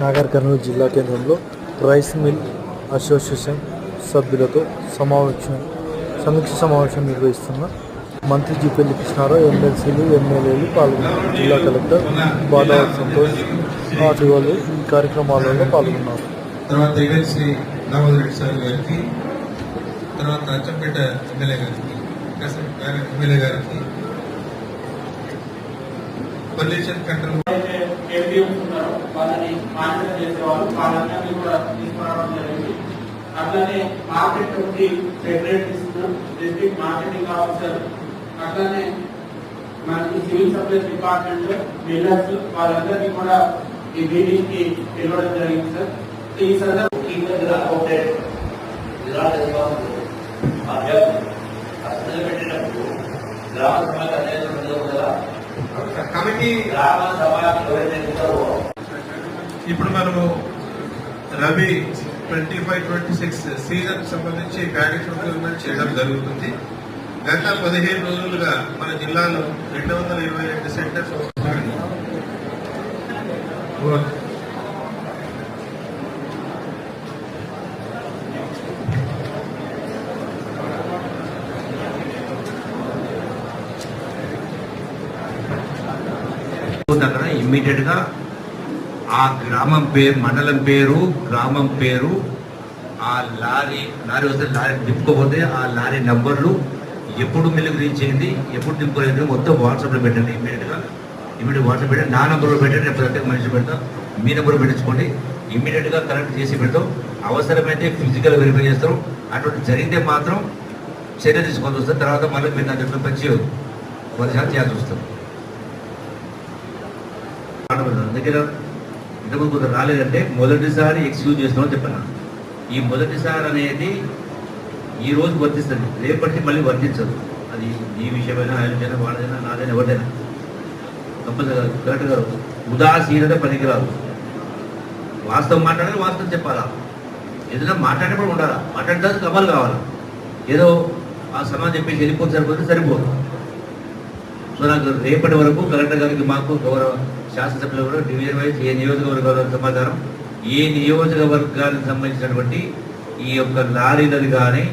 నాగర్ కర్నూలు జిల్లా కేంద్రంలో rice mill association సభ్యులతో సమావేశం సమీక్ష సమావేశం నిర్వహిస్తున్న మంత్రి జీపల్లి కృష్ణారావు ఎమ్మెల్సీలు ఎమ్మెల్యేలు పాల్గొన్నారు. జిల్లా కలెక్టర్ బాదావత్ సంతోష్ వాళ్ళు ఈ కార్యక్రమాలలో పాల్గొన్నారు. తర్వాత ఎమ్మెల్సీ దామోదర్ సార్ గారికి తర్వాత అచ్చంపేట ఎమ్మెల్యే గారికి ఎమ్మెల్యే గారికి పొల్యూషన్ కంట్రోల్ ఏపీఎంస్ ఉన్నారో వాళ్ళని మానిటర్ చేసేవాళ్ళు వాళ్ళందరినీ కూడా తీసుకురావడం జరిగింది. అట్లానే market committee secretaries district marketing officer. అట్లానే మనకి సివిల్ సప్లైస్ డిపార్ట్మెంట్ డీలర్స్ వాళ్ళందరినీ కూడా ఈ మీటింగ్కి పిలవడం జరిగింది సార్. ఈ పెట్టినప్పుడు గ్రామ కదా. కమిటీ గ్రామ సభ ఎవరైతే ఇప్పుడు మనము rabi twenty five twenty six season సంబంధించి ప్యాకేజ్ ప్రొక్యూర్మెంట్ చేయడం జరుగుతుంది. గత పదిహేను రోజులుగా మన జిల్లాలో రెండు వందల ఇరవై రెండు సెంటర్స్ అక్కడ ఇమ్మీడియట్గా ఆ గ్రామం పేరు మండలం పేరు గ్రామం పేరు ఆ లారీ లారీ వస్తే లారీ దింపుకోపోతే ఆ లారీ నెంబర్లు ఎప్పుడు మిల్లు గురించి ఎప్పుడు దింపలేదు మొత్తం వాట్సాప్లో పెట్టండి ఇమ్మీడియట్గా. ఇమీడియట్ వాట్సాప్ పెట్టండి. నా నెంబర్లో పెట్టండి నేను ప్రత్యేక మనిషి పెడతాం. మీ నెంబర్ పెట్టించుకోండి. ఇమీడియట్గా కనెక్ట్ చేసి పెడతాం. అవసరమైతే ఫిజికల్ వెరిఫై చేస్తాం అటువంటి జరిగితే మాత్రం చర్య తీసుకోవాల్సి వస్తుంది తర్వాత మళ్ళీ మీరు నా దగ్గర పచ్చి పరిశాలు చేయాల్సి వస్తుంది. దగ్గర ఇంతకుముందు కొంత రాలేదంటే మొదటిసారి ఎక్స్క్యూజ్ చేస్తామని చెప్పాను? ఈ మొదటిసారి అనేది ఈ రోజు వర్తిస్తుంది. రేపటికి మళ్ళీ వర్తించదు. అది ఈ విషయమైనా ఆయనకైనా వాళ్ళదైనా నాదైనా ఎవరిదైనా. కంపల్సరీ కరెక్ట్ గారు ఉదాసీనత పనికిరాదు వాస్తవం మాట్లాడాలి వాస్తవం చెప్పాలా? ఏదైనా మాట్లాడేప్పుడు ఉండాలా? మాట్లాడడానికి కమలు కావాలా? ఏదో ఆ సమాజం చెప్పేసి వెళ్ళిపోతే సరిపోతే సరిపోదు. సో నాకు రేపటి వరకు కలెక్టర్ గారికి మాకు గౌరవ శాసనసభ్యులు కూడా డివిజన్ వైజ్ ఏ నియోజకవర్గాలకు సమాచారం? ఏ నియోజకవర్గానికి సంబంధించినటువంటి ఈ యొక్క లారీలది కానీ